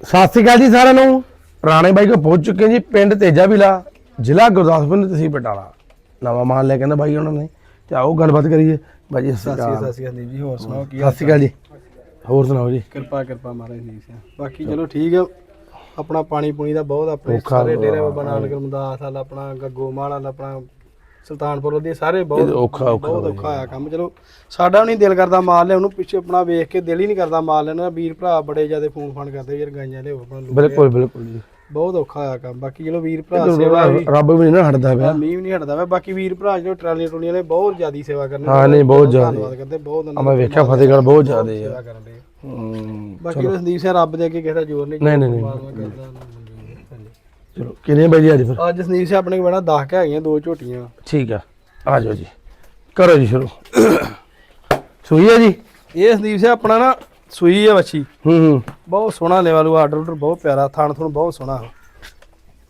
ਸਤਿ ਸ਼੍ਰੀ ਅਕਾਲ ਜੀ ਸਾਰਿਆਂ ਨੂੰ। ਰਾਣੇ ਬਾਈ ਕੋ ਪਹੁੰਚ ਚੁੱਕੇ ਜੀ ਪਿੰਡ ਤੇਜਾ ਵਿਲਾ ਜ਼ਿਲ੍ਹਾ ਗੁਰਦਾਸਪੁਰ ਤਹਿਸੀਲ ਬਟਾਲਾ। ਨਵਾਂ ਮਾਲ ਲੈ ਕੇ ਆਂਦਾ ਬਾਈ ਉਹਨਾਂ ਨੇ। ਤੇ ਆਓ ਗੱਲਬਾਤ ਕਰੀਏ। ਬਾਈ ਸਤਿ ਸ਼੍ਰੀ ਅਕਾਲ। ਸਤਿ ਸ਼੍ਰੀ ਅਕਾਲ ਜੀ ਹੋਰ ਸੁਣਾਓ ਕੀ ਸਤਿ ਸ਼੍ਰੀ ਅਕਾਲ ਜੀ। ਹੋਰ ਸੁਣਾਓ ਜੀ। ਕਿਰਪਾ ਕਿਰਪਾ ਮਹਾਰਾਜ ਜੀ ਬਾਕੀ ਚਲੋ ਠੀਕ ਆ। ਆਪਣਾ ਪਾਣੀ ਪੂਣੀ ਦਾ ਬਹੁਤ ਆਪਣੇ ਸਾਰੇ ਡੇਰੇ। ਬਾਬਾ ਨਾਨਕ ਰਮਦਾਸ ਵਾਲਾ ਆਪਣਾ ਗੱਗੋ ਮਾਲ ਵਾਲਾ ਆਪਣਾ ਸੁਲਤਾਨਪੁਰ ਦੇ ਸਾਰੇ ਇਹ ਬਹੁਤ ਔਖਾ ਔਖਾ ਬਹੁਤ ਔਖਾ ਆ ਕੰਮ। ਚਲੋ ਸਾਡਾ ਵੀ ਨਹੀਂ ਦਿਲ ਕਰਦਾ ਮਾਲ ਲੈ ਉਹਨੂੰ ਪਿੱਛੇ ਆਪਣਾ ਵੇਖ ਕੇ ਦਿਲ ਹੀ ਨਹੀਂ ਕਰਦਾ ਮਾਲ ਲੈਣਾ ਵੀਰ ਭਰਾ ਬੜੇ ਜਿਆਦੇ ਫੋਨ ਫਾਨ ਕਰਦੇ ਯਾਰ ਗਾਈਆਂ ਲਿਓ ਆਪਣਾ ਬਿਲਕੁਲ ਬਿਲਕੁਲ ਜੀ। ਬਹੁਤ ਔਖਾ ਆ ਕੰਮ। ਬਾਕੀ ਚਲੋ ਵੀਰ ਭਰਾ ਸੇਵਾ ਵੀ ਰੱਬ ਵੀ ਨਹੀਂ ਨਾ ਹਟਦਾ ਪਿਆ। ਮੀਂਹ ਵੀ ਨਹੀਂ ਹਟਦਾ ਵਾ ਬਾਕੀ ਵੀਰ ਭਰਾ ਜਿਹੜੇ ਟਰਾਲੀਆਂ ਟੁਲੀਆਂ ਨੇ ਬਹੁਤ ਜ਼ਿਆਦੀ ਸੇਵਾ ਕਰਨੀ ਹਾਂ, ਨਹੀਂ, ਬਹੁਤ ਜ਼ਿਆਦੀ। ਧੰਨਵਾਦ ਕਰਦੇ ਬਹੁਤ ਆ ਮੈਂ ਵੇਖਿਆ ਫਤਿਹਗੜ੍ਹ ਬਹੁਤ ਜ਼ਿਆਦੇ ਆ। ਸੇਵਾ ਕਰਨ ਦੇ। ਹੂੰ, ਬਾਕੀ ਸੰਦੀਪ ਸਿੰਘ ਰੱਬ ਦੇ ਅੱਗੇ ਕਿਸੇ ਦਾ ਜ਼ੋਰ ਨਹੀਂ ਨਹੀਂ ਨਹੀਂ। ਨਹੀਂ ਕਰਦਾ ਉਹਨੂੰ ਮਨਜ਼ੂਰ ਹੈ। ਹਾਂਜੀ। ਚਲੋ ਕਿੰਨੇ ਬਾਈ ਜੀ ਅੱਜ ਫਿਰ? ਅੱਜ ਸੰਦੀਪ ਸਿੰਘ ਆਪਣੇ ਕੋਲ ਬੜਾ 10 ਕੇ ਹੈਗੀਆਂ ਦੋ ਝੋਟੀਆਂ। ਠੀਕ ਆ ਆ ਜਾਓ ਜੀ। ਕਰੋ ਜੀ ਸ਼ੁਰੂ। ਸੂਈ ਹੈ ਜੀ? ਇਹ ਸੰਦੀਪ ਸਿੰਘ ਆਪਣਾ ਨਾ ਸੂਈ ਹੈ ਵੱਛੀ। ਹੂੰ ਹੂੰ। ਬਹੁਤ ਸੋਹਣਾ ਲੈਵਲ ਉਹ ਆਰਡਰ ਆਰਡਰ ਬਹੁਤ ਪਿਆਰਾ ਥਣ ਥਣ ਬਹੁਤ ਸੋਹਣਾ।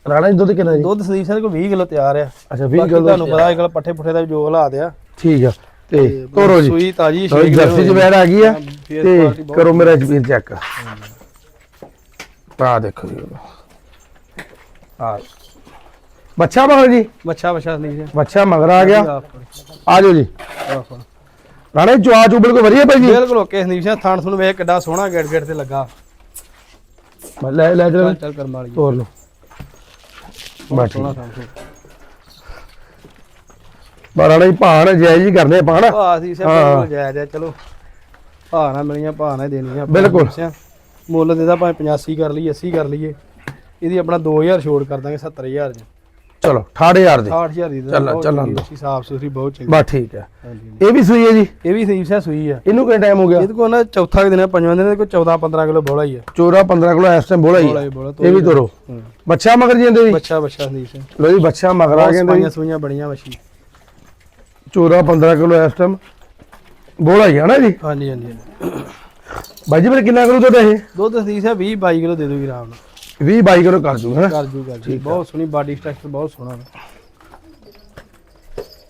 ਰਾਣਾ ਜੀ ਦੁੱਧ ਕਿੰਨਾ ਜੀ? ਦੁੱਧ ਸੰਦੀਪ ਸਿੰਘ ਕੋਲ 20 ਕਿਲੋ ਤਿਆਰ ਆ। ਅੱਛਾ 20 ਬਾਕੀ ਕਿਲੋ ਤੁਹਾਨੂੰ ਪਤਾ ਅੱਜ ਕੱਲ ਪੱਠੇ ਪੁੱਠੇ ਦਾ ਵੀ ਜੋ ਹਾਲਾਤ ਆ ਠੀਕ ਆ ਤੇ ਤੋਰੋ ਜੀ। ਸੂਈ ਤਾਜੀ ਜੀ, ਜਰਸੀ ਚ ਬੈਰ ਆ ਗਈ ਆ ਤੇ ਕਰੋ ਮੇਰਾ ਜਪੀਰ ਚੈੱਕ। ਆ ਦੇਖੋ ਜੀ। ਆ ਬੱਚਾ ਮਗਰ ਜੀ? ਬੱਚਾ ਬੱਚਾ ਸਿੰਘ ਬੱਚਾ ਮਗਰ ਆ ਗਿਆ। ਆ ਜਾਓ ਜੀ। ਰਾਣੇ ਚੁਆ ਚੁਬਲ ਕੋ ਵਧੀਆ ਭਾਈ ਜੀ। ਬਿਲਕੁਲ ਓਕੇ ਸੰਦੀਪ ਸਿੰਘ। ਥਣ ਥਣ ਵੇਖ ਕਿੱਡਾ ਸੋਹਣਾ ਗੇਟ ਗੇਟ ਤੇ ਲੱਗਾ। ਲੈ ਲੈ ਚੱਲ। ਚਲ ਕਰਮ ਵਾਲੀ। ਤੋਰ ਲਓ। ਬਸ ਬਾਰਾਣਾ ਜੀ ਭਾਣ ਜੈ ਜੀ ਕਰਦੇ ਪਾਣ ਭਾ ਸੀ ਸੇ ਹਾਂ। ਬਿਲਕੁਲ ਜਾਇਜ਼ ਆ ਚਲੋ। ਭਾ ਨਾ ਮਿਲੀਆਂ ਭਾ ਨਾ ਹੀ ਦੇਣੀਆਂ। ਬਿਲਕੁਲ। ਮੁੱਲ ਦੇਦਾ ਭਾਵੇਂ 85 ਕਰ ਲਈਏ 80 ਕਰ ਲਈਏ। ਇਹਦੀ ਆਪਣਾ 2000 ਛੋੜ ਕਰ ਦਾਂਗੇ 70000 ਚ। ਚਲੋ 68000 ਦੇ। 68000 ਦੀ ਚੱਲ- ਦਿਓ। ਸਾਫ਼ ਸੁਥਰੀ ਬਹੁਤ ਚੰਗੀ। ਬਸ ਠੀਕ ਹੈ। ਇਹ ਵੀ ਸੂਈ ਹੈ ਜੀ? ਇਹ ਵੀ ਸੰਦੀਪ ਸਿੰਘ ਸੂਈ ਆ। ਇਹਨੂੰ ਕਿੰਨਾ ਟਾਈਮ ਹੋ ਗਿਆ? ਇਹਦੇ ਕੋਲ ਨਾ ਚੌਥਾ ਦਿਨ ਆ ਪੰਜਵਾਂ ਦਿਨ ਇਹਦੇ ਕੋਲ 14 15 ਕਿਲੋ ਬੋਲਾ ਹੀ ਆ। ਚੋਰਾ 15 ਕਿਲੋ ਇਸ ਟਾਈਮ ਬੋਲਾ ਹੀ ਹੈ। ਹੀ ਇਹ ਵੀ ਤੋਰੋ ਹੂੰ। ਬੱਚਾ ਮਗਰ ਜਾਂਦੇ ਜੀ ਬੱਚਾ ਬੱਚਾ ਸੰਦੀਪ ਸਿੰਘ ਲੋ ਜੀ ਬੱਚਾ ਮਗਰ ਆ ਗਿਆ ਸਫਾਈਆਂ ਸੂਈਆਂ ਬੜੀਆਂ ਵਸ਼ੀ ਚੋਰਾ 15 ਕਿਲੋ ਇਸ ਟਾਈਮ ਬੋਲਾ ਹੀ ਹੈ ਨਾ ਜੀ? ਹਾਂਜੀ ਹਾਂਜੀ। ਬਾਈ ਜੀ ਫਿਰ ਕਿੰਨਾ ਕਰੂ ਤੁਹਾਡਾ ਇਹ? ਦੁੱਧ ਸੰਦੀਪ ਸਿੰਘ 20 22 ਕਿਲੋ ਦੇ ਦੂਗੀ ਆਰਾਮ ਨਾਲ। 20 22 ਕਿਲੋ ਕਰ ਜੂ ਹੈ ਕਰ ਜੂ ਕਰ ਜੂ। ਬਹੁਤ ਸੋਹਣੀ ਬਾਡੀ ਸਟਰਕਚਰ ਬਹੁਤ ਸੋਹਣਾ।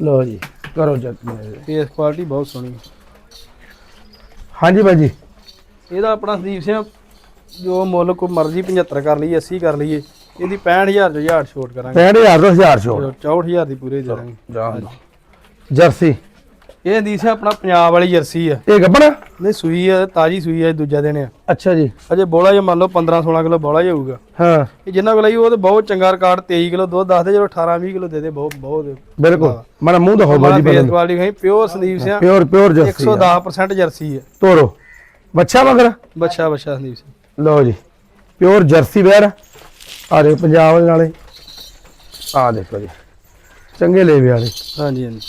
ਲੋ ਜੀ ਕਰੋ ਚੈੱਕ ਫੇਸ ਕੁਆਲਿਟੀ ਬਹੁਤ ਸੋਹਣੀ। ਹਾਂਜੀ ਬਾਈ ਜੀ। ਇਹਦਾ ਆਪਣਾ ਸੰਦੀਪ ਸਿੰਘ ਜੋ ਮੁੱਲ ਕੋ ਮਰਜ਼ੀ 75 ਕਰ ਲਈਏ 80 ਕਰ ਲਈਏ ਇਹਦੀ 65000 ਜੋ ਛੋਟ ਕਰਾਂਗੇ। 65000 ਤੋਂ 1000 ਛੋੜ 64000 ਦੀ ਪੂਰੇ ਦੇ ਦਾਂਗੇ ਜਾਨ ਦੋ। ਜਰਸੀ। ਇਹ ਸਿੰਘ ਆਪਣਾ ਪੰਜਾਬ ਵਾਲੀ ਜਰਸੀ ਆ। ਇਹ ਗੱਬਣਾ? ਨਹੀਂ ਸੂਈ ਆ ਤਾਜੀ ਸੂਈ ਆ ਦੂਜਾ ਦਿਨ ਆ। ਅੱਛਾ ਜੀ। ਅਜੇ ਬੋਲਾ ਜੇ ਮੰਨ ਲਓ 15 16 ਕਿਲੋ ਬੋਲਾ ਹੀ ਹੋਊਗਾ। ਹਾਂ। ਇਹ ਜਿੰਨਾ ਕੋਲ ਆਈ ਉਹ ਤੇ ਬਹੁਤ ਚੰਗਾ ਰਿਕਾਰਡ 23 ਕਿਲੋ ਦੁੱਧ ਦੱਸਦੇ ਜਦੋਂ 18 20 ਕਿਲੋ ਦੇ ਦੇ ਬਹੁਤ ਬਹੁਤ। ਬਿਲਕੁਲ। ਮਨ ਮੂੰਹ ਦਿਖਾਓ ਮਾੜਾ ਬਾਜੀ ਪਹਿਲਾਂ। ਕੁਆਲਿਟੀ ਹੈ pure Sandeep Singh pure pure jersey 110% jersey ਹੈ ਤੋਰੋ। ਬੱਚਾ ਮਗਰ? ਬੱਚਾ ਬੱਚਾ ਸੰਦੀਪ ਸਿੰਘ ਲਓ ਜੀ। ਪਿਓਰ ਜਰਸੀ ਵੇਅਰ ਆ ਰਹੇ ਪੰਜਾਬ ਦੇ ਨਾਲੇ। ਆ ਦੇਖੋ ਜੀ। ਚੰਗੇ ਲੇਵੇ ਵਾਲੇ। ਹਾਂਜੀ ਹਾਂਜੀ।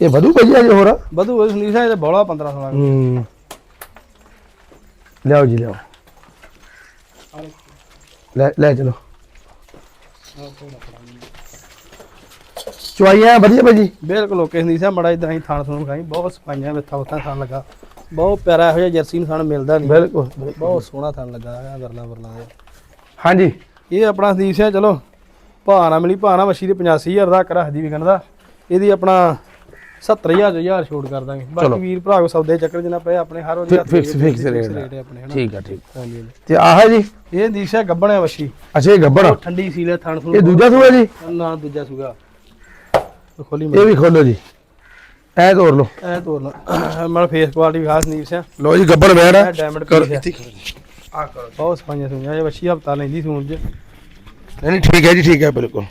ਇਹ ਵਧੂ ਭਾਜੀ ਅਜੇ ਹੋਰ? ਵਧੂ ਉਹ ਸੰਦੀਪ ਸਿੰਘ ਇਹ ਬੋਲਾ 15 16 ਹੂੰ। ਲਿਆਓ ਜੀ ਲਿਆਓ। ਲੈ ਲੈ ਚਲੋ। ਚੁਆਈਆਂ ਵਧੀਆ ਭਾਜੀ ਬਿਲਕੁਲ ਓਕੇ ਸੰਦੀਪ ਸਿੰਘ ਮੜਾ ਇਦਾਂ ਹੀ ਥਾਣ ਥਾਣ ਖਾਈ ਬਹੁਤ ਸਫਾਈਆਂ ਵਿੱਥਾ ਉੱਥਾ ਥਾਣ ਲੱਗਾ। ਬਹੁਤ ਪਿਆਰਾ ਇਹੋ ਜਿਹਾ ਜਰਸੀ ਨੂੰ ਥਾਣ ਮਿਲਦਾ ਨਹੀਂ। ਬਿਲਕੁਲ ਬਹੁਤ ਸੋਹਣਾ ਥਾਣ ਲੱਗਾ ਹੈ ਵਰਲਾ ਵਰਲਾ ਦੇ ਹਾਂਜੀ। ਇਹ ਆਪਣਾ ਸੰਦੀਪ ਸਿੰਘ ਚਲੋ ਭਾਣਾ ਮਿਲੀ ਭਾਣਾ ਵਸ਼ੀ ਦੇ 85000 ਦਾ ਰੱਖਦੀ ਵੀ ਕਹਿੰਦਾ। ਇਹਦੀ ਆਪਣਾ 70000 ਹਜ਼ਾਰ ਛੋੜ ਕਰ ਦਾਂਗੇ। ਚਲੋ। ਬਾਕੀ ਵੀਰ ਭਰਾ ਕੋ ਸੌਦੇ ਚੱਕਰ ਜਿੰਨਾ ਪਏ ਆਪਣੇ ਹਰ ਹੱਥ ਫਿਕਸ ਫਿਕਸ ਰੇਟ ਹੈ ਆਪਣੇ ਹਨਾ? ਠੀਕ ਆ ਠੀਕ ਹਾਂਜੀ ਹਾਂਜੀ। ਤੇ ਆਹ ਜੀ? ਇਹ ਦੀਸ਼ਾ ਗੱਬਣ ਹੈ ਵਸ਼ੀ ਅੱਛਾ ਇਹ ਗੱਬੜ ਠੰਡੀ ਸੀਲੇ ਥਣ ਥਣ ਇਹ ਦੂਜਾ ਸੂਆ ਜੀ? ਨਾ ਦੂਜਾ ਸੁਗਾ ਖੋਲੀ ਇਹ ਵੀ ਖੋਲੋ ਜੀ। ਐ ਤੋੜ ਲਓ। ਐ ਤੋਰ ਲਾ। ਮਨ ਫੇਸ ਕੁਆਲਿਟੀ ਖਾਸ ਨਹੀਂ ਸਿਆ। ਲਓ ਜੀ ਗੱਬੜ ਬੈੜ ਇਹ ਡਾਇਮੰਡ ਕਰ। ਪੀਸ ਹੈ। ਆ ਕਰੋ ਬਹੁਤ ਸਫਾਈਆਂ ਸੁਈਆਂ ਇਹ ਵਸ਼ੀ ਹਫਤਾ ਲੈਂਦੀ ਸੂਣ ਚ। ਨਹੀਂ ਨਹੀਂ ਠੀਕ ਹੈ ਜੀ ਠੀਕ ਹੈ ਬਿਲਕੁਲ।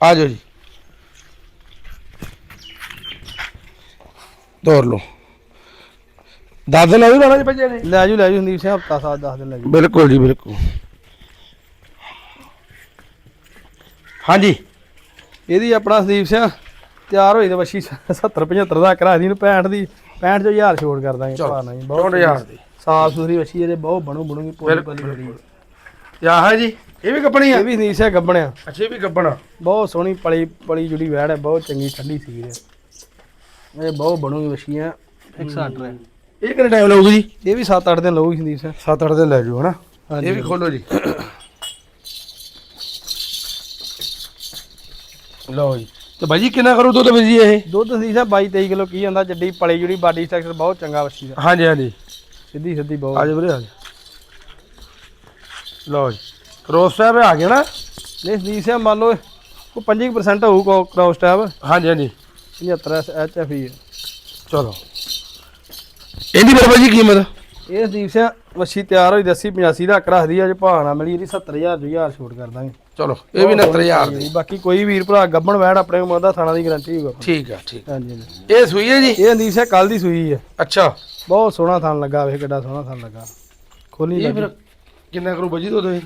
ਆ ਜਾਓ ਜੀ। ਤੋੜ ਲਓ। ਦਸ ਦਿਨ ਵੀ ਜਾਣਾ ਜੀ ਭੱਜੇ ਨੇ। ਲੈ ਜੂ ਲੈ ਜੂ ਸੰਦੀਪ ਸਿੰਘ ਹਫਤਾ ਸਾਥ ਦੱਸ ਦਿਨ ਲੈ ਜੂ ਬਿਲਕੁਲ ਜੀ ਬਿਲਕੁਲ। ਹਾਂਜੀ। ਇਹਦੀ ਆਪਣਾ ਸੰਦੀਪ ਸਿੰਘ ਤਿਆਰ ਹੋਈ ਤੇ ਵਸ਼ੀ 70 75 ਦਾ ਕਰਾ ਦੀ ਨੂੰ 65 ਦੀ 65 ਚੋਂ ਹਜ਼ਾਰ ਛੋੜ ਕਰ ਦਾਂਗੇ। ਭਾਣਾ ਜੀ ਬਹੁਤ 6000 ਦੀ ਸਾਫ਼ ਸੁਥਰੀ ਵਸ਼ੀ ਇਹਦੇ ਬਹੁਤ ਬਣੂ ਬਣੂਗੀ ਪੋਲੀ ਪਲੀ ਬੜੀ ਯਾ ਹੈ ਜੀ ਇਹ ਵੀ ਕੱਪਣੀ ਆ? ਇਹ ਵੀ ਸੰਦੀਪ ਸਿੰਘ ਗੱਬਣਿਆ ਅੱਛਾ ਇਹ ਵੀ ਗੱਬਣਾ ਬਹੁਤ ਸੋਹਣੀ ਪਲੀ ਪਲੀ ਜੁੜੀ ਵੈੜ ਹੈ ਬਹੁਤ ਚੰਗੀ ਠੰਡੀ ਸੀ ਇਹ। ਇਹ ਬਹੁਤ ਬਣੂਗੀ ਵਸ਼ੀਆਂ 160 ਹੈ। ਇਹ ਕਿੰਨਾ ਟਾਈਮ ਲੱਗੂਗਾ ਜੀ? ਇਹ ਵੀ 7-8 ਦਿਨ ਲਊਗੀ ਸੰਦੀਪ ਸਿੰਘ। 7-8 ਦਿਨ ਲੈ ਜਾਓ ਹਨਾ। ਇਹ ਵੀ ਖੋਲੋ ਜੀ। ਲਓ ਜੀ। ਤੇ ਭਾਈ ਜੀ ਕਿੰਨਾ ਕਰੂ ਦੁੱਧ ਵੀ ਜੀ ਇਹ? ਦੁੱਧ ਸੰਦੀਪ ਸਿੰਘ 22-23 ਕਿਲੋ ਕੀ ਜਾਂਦਾ ਜੱਡੀ ਪਲੀ ਜੁੜੀ ਬਾਡੀ ਸਟਰਕਚਰ ਬਹੁਤ ਚੰਗਾ ਵਸ਼ੀ ਦਾ। ਹਾਂਜੀ ਹਾਂਜੀ। ਸਿੱਧੀ ਸਿੱਧੀ ਬਹੁਤ। ਆ ਜਾ ਵੀਰੇ ਆ ਜਾ ਲਓ ਜੀ। ਕ੍ਰੋਸ ਸਾਹਿਬ ਆ ਗਿਆ ਨਾ? ਨਹੀਂ ਸਦੀਕ ਸਿੰਘ ਮੰਨ ਲਓ ਉਹ 25% ਹੋਊ ਕ੍ਰੋਸ ਟੈਬ ਹਾਂਜੀ ਹਾਂਜੀ। 75 ਐਚ ਐਫ ਹੀ ਹੈ ਚਲੋ। ਇਹਦੀ ਫਿਰ ਭਾਜੀ ਕੀਮਤ? ਇਹ ਸਦੀਪ ਸਿੰਘ ਵੱਛੀ ਤਿਆਰ ਹੋਈ ਦੱਸੀ 85 ਦਾ ਹੱਕ ਰੱਖਦੀ ਜੇ ਭਾਅ ਨਾ ਮਿਲੀ ਇਹਦੀ 70000 ਦੀ ਹਜ਼ਾਰ ਛੋਟ ਕਰ ਦਾਂਗੇ। ਚਲੋ ਇਹ ਵੀ 69000 ਦੀ। ਬਾਕੀ ਕੋਈ ਵੀਰ ਭਰਾ ਗੱਬਣ ਵੈੜ ਆਪਣੇ ਕੋਲ ਮੰਗਦਾ ਥਾਣਾ ਦੀ ਗਾਰੰਟੀ ਹੋਊਗਾ ਠੀਕ ਆ ਠੀਕ। ਹਾਂਜੀ ਹਾਂਜੀ। ਇਹ ਸੂਈ ਹੈ ਜੀ? ਇਹ ਸਦੀਪ ਸਿੰਘ ਕੱਲ ਦੀ ਸੂਈ ਹੈ ਅੱਛਾ। ਬਹੁਤ ਸੋਹਣਾ ਥਣ ਲੱਗਾ ਵੇ ਕਿੱਡਾ ਸੋਹਣਾ ਥਣ ਲੱਗਾ। ਖੋਲੀ ਇਹ ਫਿਰ ਕਿੰਨਾ ਕਰੂ ਭਾਜੀ ਦੁੱਧ ਇਹ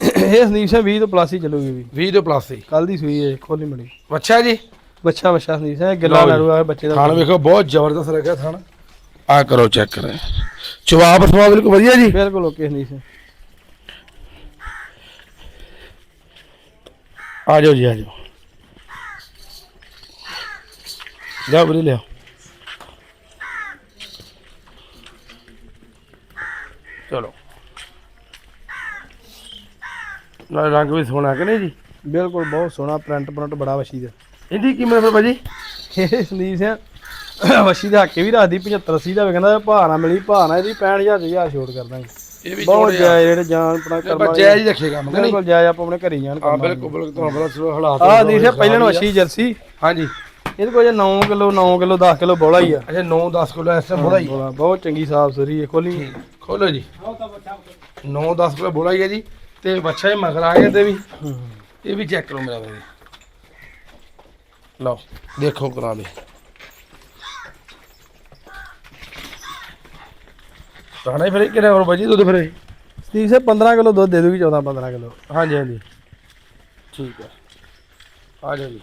ਇਹ ਸਦੀਪ ਸਿੰਘ 20 ਤੋਂ ਪਲੱਸ ਹੀ ਚੱਲੂਗੀ ਵੀ। 20 ਤੋਂ ਪਲੱਸ ਹੀ। ਕੱਲ ਦੀ ਸੂਈ ਹੈ ਖੋਲੀ ਮੜੀ। ਅੱਛਾ ਜੀ। ਬੱਚਾ ਬੱਚਾ ਸਦੀਪ ਸਿੰਘ ਗਿੱਲਾ ਲਓ ਜੀ। ਆ ਬੱਚੇ ਦਾ ਖਾਣ ਵੇਖੋ ਬਹੁਤ ਜ਼ਬਰਦਸਤ ਲੱਗਿਆ ਖਾਣ ਆ ਕਰੋ ਚੈੱਕ ਕਰੇ। ਜਵਾਬ ਸਵਾਬ ਬਿਲਕੁਲ ਵਧੀਆ ਜੀ। ਬਿਲਕੁਲ ਓਕੇ ਸਦੀਪ ਸਿੰਘ ਆ ਜਾਓ ਜੀ ਆ ਜਾਓ। ਜਾ ਵੀਰੇ ਲਿਆ ਚਲੋ। ਨਾਲ ਰੰਗ ਵੀ ਸੋਹਣਾ ਕਿ ਨਹੀਂ ਜੀ? ਬਿਲਕੁਲ ਬਹੁਤ ਸੋਹਣਾ ਪ੍ਰਿੰਟ ਪ੍ਰਿੰਟ ਬੜਾ ਵਸ਼ੀ ਦਾ। ਇਹਦੀ ਕੀਮਤ ਫਿਰ ਭਾਜੀ? ਇਹ ਸੰਦੀਪ ਸਿੰਘ ਵਸ਼ੀ ਦਾ ਹੱਕੇ ਵੀ ਰੱਖਦੀ 75 80 ਦਾ ਵੀ ਕਹਿੰਦਾ ਭਾਅ ਨਾ ਮਿਲੀ ਭਾਅ ਨਾ ਇਹਦੀ 65000 ਹਜ਼ਾਰ ਛੋਟ ਕਰ ਦਾਂਗੇ। ਇਹ ਬਹੁਤ ਜਾਇਜ਼ ਜਿਹੜੇ ਜਾਨ ਆਪਣਾ ਕਰਮਾ ਬੱਚਾ ਜੀ ਰੱਖੇਗਾ ਮੈਂ ਬਿਲਕੁਲ ਜਾਇਜ਼ ਆਪਾਂ ਆਪਣੇ ਘਰੇ ਜਾਣ ਹਾਂ ਬਿਲਕੁਲ ਬਿਲਕੁਲ ਤੁਹਾਨੂੰ ਚਲੋ ਹਾਲਾਤ ਸੰਦੀਪ ਸਿੰਘ ਪਹਿਲਾਂ ਨੂੰ ਵਸ਼ੀ ਜਰਸੀ। ਹਾਂਜੀ। ਇਹਦੇ ਕੋਲ ਜੇ 9 ਕਿਲੋ 9 ਕਿਲੋ 10 ਕਿਲੋ ਬੋਲਾ ਹੀ ਆ। ਅੱਛਾ 9 10 ਕਿਲੋ ਇਸ ਬੋਲਾ ਹੀ ਬੋਲਾ ਬਹੁਤ ਚੰਗੀ ਸਾਫ਼ ਸੁਰੀ ਹੈ ਖੋਲੀ। ਖੋਲੋ ਜੀ। 9 10 ਕਿਲੋ ਬੋਲਾ ਹੀ ਹੈ ਜੀ ਤੇ ਬੱਚਾ ਹੀ ਮਗਰ ਆ ਗਿਆ ਤੇ ਵੀ ਇਹ ਵੀ ਚੈੱਕ ਕਰੋ ਮੇਰਾ ਵੀਰੇ ਲਓ ਦੇਖੋ ਕਰਾ ਦੇ ਤਾਣਾ ਫਿਰ ਕਿਹੜਾ ਹੋਰ ਬਾਜੀ ਦੁੱਧ ਫਿਰ? ਸੰਦੀਪ ਸਿੰਘ 15 ਕਿਲੋ ਦੁੱਧ ਦੇ ਦੂਗੀ 14 15 ਕਿਲੋ। ਹਾਂਜੀ ਹਾਂਜੀ। ਠੀਕ ਹੈ। ਆ ਜਾਓ ਜੀ।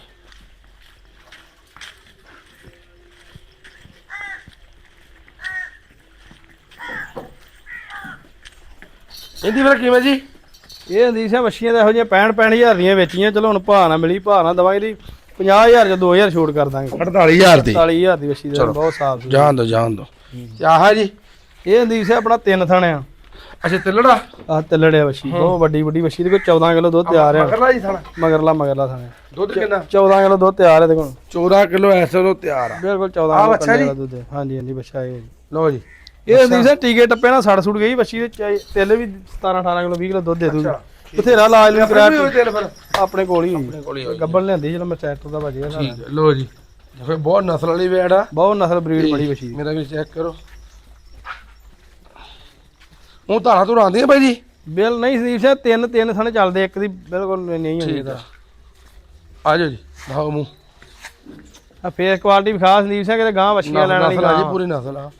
ਇਹਦੀ ਫਿਰ ਕਿਵੇਂ ਜੀ? ਇਹ ਸੰਦੀਪ ਸਿੰਘ ਵਸ਼ੀਆਂ ਦਾ ਇਹੋ ਜਿਹੀਆਂ 65 65000 ਦੀਆਂ ਵੇਚੀਆਂ। ਚਲੋ ਹੁਣ ਭਾਅ ਨਾ ਮਿਲੀ ਭਾਅ ਨਾ ਦਵਾਈ ਦੀ 50000 ਜਾਂ 2000 ਛੋਟ ਕਰ ਦਾਂਗੇ। 48000 ਦੀ। 40000 ਦੀ ਵਸ਼ੀ ਦਾ। ਬਹੁਤ ਸਾਫ਼ ਜਾਣ ਦੋ ਜਾਣ ਦੋ। ਤੇ ਆਹ ਜੀ ਇਹ ਸੰਦੀਪ ਸਿੰਘ ਆਪਣਾ ਤਿੰਨ ਥਣ ਆ। ਅੱਛਾ ਤਿੱਲੜਾ? ਆਹ ਤਿੱਲੜਿਆ ਵਸ਼ੀ ਬਹੁਤ ਵੱਡੀ ਵੱਡੀ ਵਸ਼ੀ। ਦੇ ਕੋਲ 14 ਕਿਲੋ ਦੁੱਧ ਤਿਆਰ ਆ। ਮਗਰਲਾ ਜੀ ਸਾਲਾ ਮਗਰਲਾ ਮਗਰਲਾ ਥਾਣੇ। ਦੁੱਧ ਕਿੰਨਾ? 14 ਕਿਲੋ ਦੁੱਧ ਤਿਆਰ ਹੈ ਦੇਖੋ। 14 ਕਿਲੋ ਐਸੇ ਤੋਂ ਤਿਆਰ ਆ। ਬਿਲਕੁਲ 14 ਆਹ ਕਿਲੋ ਦੁੱਧ। ਹਾਂਜੀ ਹਾਂਜੀ ਬੱਚਾ ਇਹ। ਲਓ ਜੀ। ਇਹ ਸੰਦੀਪ ਸਿੰਘ ਟੀਕੇ ਟੱਪੇ ਨਾਲ ਸੜ ਸੁੜ ਗਈ ਬੱਚੀ ਦੇ ਤਿੱਲ ਵੀ 17 18 ਕਿਲੋ 20 ਕਿਲੋ ਦੁੱਧ ਦੇ ਦੂਗੀ। ਬਥੇਰਾ ਲਾਜ ਲਈ ਹੋਈ ਤੇਲ ਫਿਰ ਆਪਣੇ ਕੋਲ ਹੀ। ਆਪਣੇ ਕੋਲ ਹੀ ਹੋਈ। ਗੱਬਲ ਲਿਆਂਦੀ ਚਲੋ ਮੈਂ ਚੈੱਕ ਦਾ ਭਾਜੀ ਠੀਕ ਹੈ ਲਓ ਜੀ। ਫਿਰ ਬਹੁਤ ਨਸਲ ਵਾਲੀ ਵੇੜ ਆ। ਬਹੁਤ ਨਸਲ ਬਰੀਡ ਬੜੀ ਵਸ਼ੀ ਮੇਰਾ ਵੀ ਚੈੱਕ ਕਰੋ। ਉਹ ਧਾਰਾਂ ਤੋਂ ਆਉਂਦੀਆਂ ਬਾਈ ਜੀ? ਬਿਲ ਨਹੀਂ ਸੰਦੀਪ ਸਿੰਘ ਤਿੰਨ ਤਿੰਨ ਥਣ ਚੱਲਦੇ ਇੱਕ ਦੀ ਬਿਲਕੁਲ ਨਹੀਂ ਹੁੰਦੀ ਠੀਕ ਇਹਦਾ ਆ। ਜਾਓ ਜੀ ਦਿਖਾਓ ਮੂੰਹ। ਆ ਫੇਸ ਕੁਆਲਿਟੀ ਵੀ ਖਾਸ ਸੰਦੀਪ ਸਿੰਘ ਕਿਤੇ ਗਾਂ ਵੱਛੀਆਂ ਲੈਣ ਵਾਲੀ ਜੀ ਗਾਂ ਪੂਰੀ ਨਸਲ ਆ।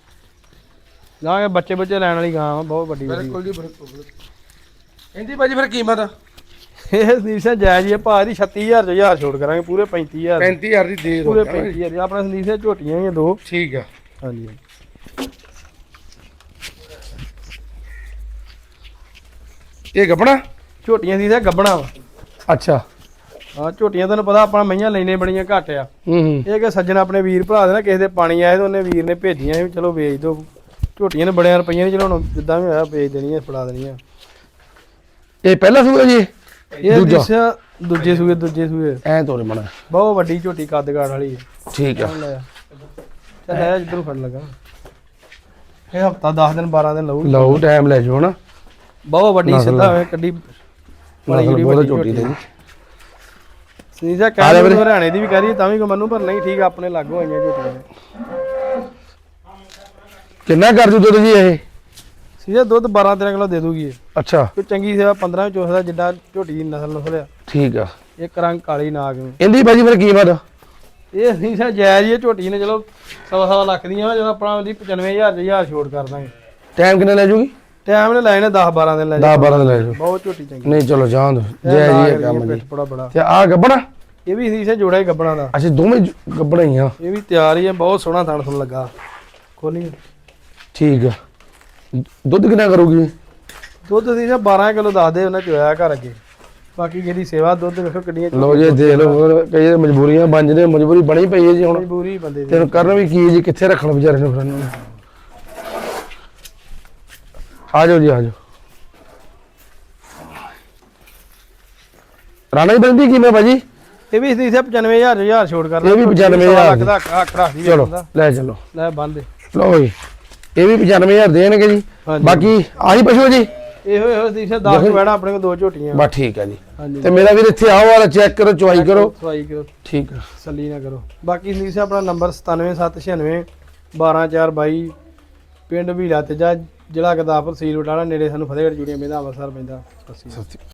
ਗਾਂ ਬੱਚੇ ਬੱਚੇ ਲੈਣ ਵਾਲੀ ਗਾਂ ਬਹੁਤ ਵੱਡੀ। ਬਿਲਕੁਲ ਜੀ ਬਿਲਕੁਲ। ਇਹਦੀ ਬਾਜੀ ਫਿਰ ਕੀਮਤ? ਇਹ ਸੰਦੀਪ ਸਿੰਘ ਜਾਇਜ਼ ਹੀ ਆ ਭਾਅ ਦੀ 36000 ਚ ਹਜ਼ਾਰ ਛੋਟ ਕਰਾਂਗੇ ਪੂਰੇ 35000 35000 ਦੀ। ਦੇ ਪੂਰੇ ਦੋ 35000 ਆਪਣੇ ਸੰਦੀਪ ਸਿੰਘ ਝੋਟੀਆਂ ਹੀ ਆ ਦੋ। ਠੀਕ ਆ। ਹਾਂਜੀ। ਇਹ ਗੱਬਣਾ? ਝੋਟੀਆਂ ਦੀ ਤਾਂ ਗੱਬਣਾ ਵਾ। ਅੱਛਾ। ਹਾਂ ਝੋਟੀਆਂ ਤੁਹਾਨੂੰ ਪਤਾ ਆਪਣਾ ਮਈਆਂ ਲੈਣੇ ਬੜੀਆਂ ਘੱਟ ਆ। ਹੂੰ ਹੂੰ। ਇਹ ਕਿ ਸੱਜਣ ਆਪਣੇ ਵੀਰ ਭਰਾ ਦੇ ਨਾ ਕਿਸੇ ਦੇ ਪਾਣੀ ਆਏ ਤੇ ਉਹਨੇ ਵੀਰ ਨੇ ਭੇਜੀਆਂ ਸੀ ਵੀ ਚਲੋ ਵੇਚ ਦੋ ਝੋਟੀਆਂ ਨੇ ਬੜਿਆਂ ਰੁਪਈਆਂ ਨਹੀਂ ਚਲੋ ਹੁਣ ਜਿੱਦਾਂ ਵੀ ਹੋਇਆ ਵੇਚ ਦੇਣੀਆਂ ਫੜਾ ਦੇਣੀਆਂ। ਇਹ ਪਹਿਲਾ ਸੂਆ ਜੀ? ਇਹ ਦੂਜਾ। ਦੂਜੇ ਸੂਏ ਦੂਜੇ ਸੂਏ। ਐ ਤੋਰੇ ਮਣਾ ਬਹੁਤ ਵੱਡੀ ਝੋਟੀ ਕੱਦ ਕਾਠ ਵਾਲੀ। ਹੈ ਠੀਕ ਆ। ਚੱਲ ਆ। ਚੱਲ ਹੈ ਜਿੱਧਰੋਂ ਫੜ ਲਗਾ। ਇਹ ਹਫਤਾ 10 ਦਿਨ 12 ਦਿਨ ਲਊ। ਲਓ ਟਾਈਮ ਲੈ ਜਾਓ ਨਾ ਬਹੁਤ ਵੱਡੀ ਨਸਲ ਸਿੱਧਾ ਹੋਵੇ ਕੱਡੀ ਬੜੀ ਨਸਲ ਜਿਹੜੀ ਬਹੁਤ ਵੱਡੀ ਝੋਟੀ। ਦੇ ਜੀ। ਸੁਨੀਤਾ ਆ ਲੈ ਕਹਿ ਵੀਰੇ। ਹਰਿਆਣੇ ਦੀ ਵੀ ਕਰੀ ਤਾਂ ਵੀ ਕੋ ਮੰਨੂ ਪਰ ਨਹੀਂ ਠੀਕ ਆ, ਆਪਣੇ ਲਾਗੂ ਆਈਆਂ ਝੋਟੀਆਂ। ਨੇ ਕਿੰਨਾ ਕਰ ਦੂ ਦੁੱਧ ਜੀ ਇਹ? ਸੀਧਾ ਦੁੱਧ 12 13 ਕਿਲੋ ਦੇ ਦੂਗੀ ਇਹ। ਅੱਛਾ। ਕੋਈ ਚੰਗੀ ਸੇਵਾ 15 ਚੋਸ ਦਾ ਜਿੱਡਾ ਝੋਟੀ ਦੀ ਨਸਲ ਨਸਲ ਆ। ਠੀਕ ਆ। ਇੱਕ ਰੰਗ ਕਾਲੀ ਨਾਗ ਨੂੰ। ਇਹਦੀ ਬਾਜੀ ਫਿਰ ਕੀਮਤ ਇਹ ਨਹੀਂ ਸਾ ਜਾਇਜ਼ ਹੀ ਹੈ, ਝੋਟੀ ਨੇ ਚਲੋ ਸਵਾ ਸਵਾ ਲੱਖ ਦੀਆਂ ਜਦੋਂ ਆਪਣਾ ਉਹਦੀ 95000 ਦੇ ਹਜ਼ਾਰ ਛੋੜ ਕਰ ਦਾਂਗੇ। ਟਾਈਮ ਕਿੰਨਾ ਲੈ ਜੂਗੀ? ਟਾਈਮ ਨੇ ਨੇ 10 12 ਦਿਨ ਲੈ 10 12 ਦੇ ਲੈ ਜਾਓ ਬਹੁਤ ਝੋਟੀ ਚੰਗੀ। ਨਹੀਂ ਚਲੋ ਜਾਣ ਦੋ। ਜੈ ਜੀ ਇਹ ਕੰਮ ਜੀ ਪਿੱਠ ਬੜਾ ਬੜਾ। ਤੇ ਆ ਗੱਬਣਾ? ਇਹ ਵੀ ਸੀ ਸੇ ਜੋੜਾ ਹੀ ਗੱਬਣਾ ਦਾ। ਅੱਛਾ ਦੋਵੇਂ ਜ- ਗੱਬਣਾ ਹੀ ਆ। ਇਹ ਵੀ ਤਿਆਰ ਹੀ ਹੈ ਬਹੁਤ ਸੋਹਣਾ ਥਣ ਥਣ ਲੱਗਾ। ਖੋਲੀ ਠੀਕ ਆ। ਦੁੱਧ ਕਿੰਨਾ ਕਰੂਗੀ? ਦੁੱਧ ਦੀ ਨਾ 12 ਕਿਲੋ ਦੱਸਦੇ ਉਹਨਾਂ ਚ ਹੋਇਆ ਘਰ ਅੱਗੇ। ਬਾਕੀ ਜਿਹੜੀ ਸੇਵਾ ਦੁੱਧ ਵੇਖੋ ਕਿੰਨੀਆਂ ਲੋ ਜੀ ਦੇਖ ਲਓ ਹੋਰ ਕਈ ਮਜਬੂਰੀਆਂ ਬਣ ਜਾਂਦੀਆਂ ਮਜਬੂਰੀ ਬਣੀ ਪਈ ਹੈ ਜੀ ਹੁਣ। ਮਜਬੂਰੀ ਬੰਦੇ ਦੀ। ਤੈਨੂੰ ਕਰਨ ਵੀ ਕੀ ਹੈ ਜੀ ਕਿੱਥੇ ਰੱਖਣ ਵਿਚਾਰੇ ਨੂੰ ਫਿਰ? ਇਹਨੂੰ ਆ ਜਾਓ ਜੀ ਆ ਜਾਓ। ਰਾਣਾ ਹੀ ਬੰਦੀ ਕਿਵੇਂ ਭਾਜੀ? ਇਹ ਵੀ ਸੀ 95000 ਹਜ਼ਾਰ ਛੋੜ ਕਰ ਇਹ ਵੀ 95,000 ਲੱਖ ਦਾ। ਹੱਕ ਰੱਖਦੀ ਹੈ ਚਲੋ ਲੈ ਚਲੋ। ਲੈ ਬੰਦ ਲਓ ਜੀ। ਇਹ ਵੀ 95000 ਦੇਣਗੇ ਜੀ। ਬਾਕੀ ਆਹੀ ਪਸ਼ੂ ਜੀ। ਇਹੋ ਇਹੋ ਦੀ ਸੇ 10 ਬੈਣਾ ਆਪਣੇ ਕੋਲ ਦੋ ਝੋਟੀਆਂ। ਬਸ ਠੀਕ ਹੈ ਜੀ। ਤੇ ਮੇਰਾ ਵੀਰ ਇੱਥੇ ਆਓ ਵਾਲਾ ਚੈੱਕ ਕਰੋ ਚੁਆਈ ਕਰੋ। ਸਵਾਈ ਕਰੋ। ਠੀਕ ਸੱਲੀ ਨਾ ਕਰੋ। ਬਾਕੀ ਸਿੰਘ ਆਪਣਾ ਨੰਬਰ 97796 12422 ਪਿੰਡ ਭੀਲਾ ਤੇਜਾ ਜ਼ਿਲ੍ਹਾ ਗਦਾਫਰ ਸੀਲ ਬਟਾਲਾ ਨੇੜੇ ਸਾਨੂੰ ਫਤਿਹਗੜ੍ਹ ਜੁੜੀਆਂ ਪੈਂਦਾ ਅੰਮ੍ਰਿਤਸਰ ਪੈਂਦਾ ਸਤਿ ਸ਼੍ਰੀ ਅਕਾਲ। ਸਤਿ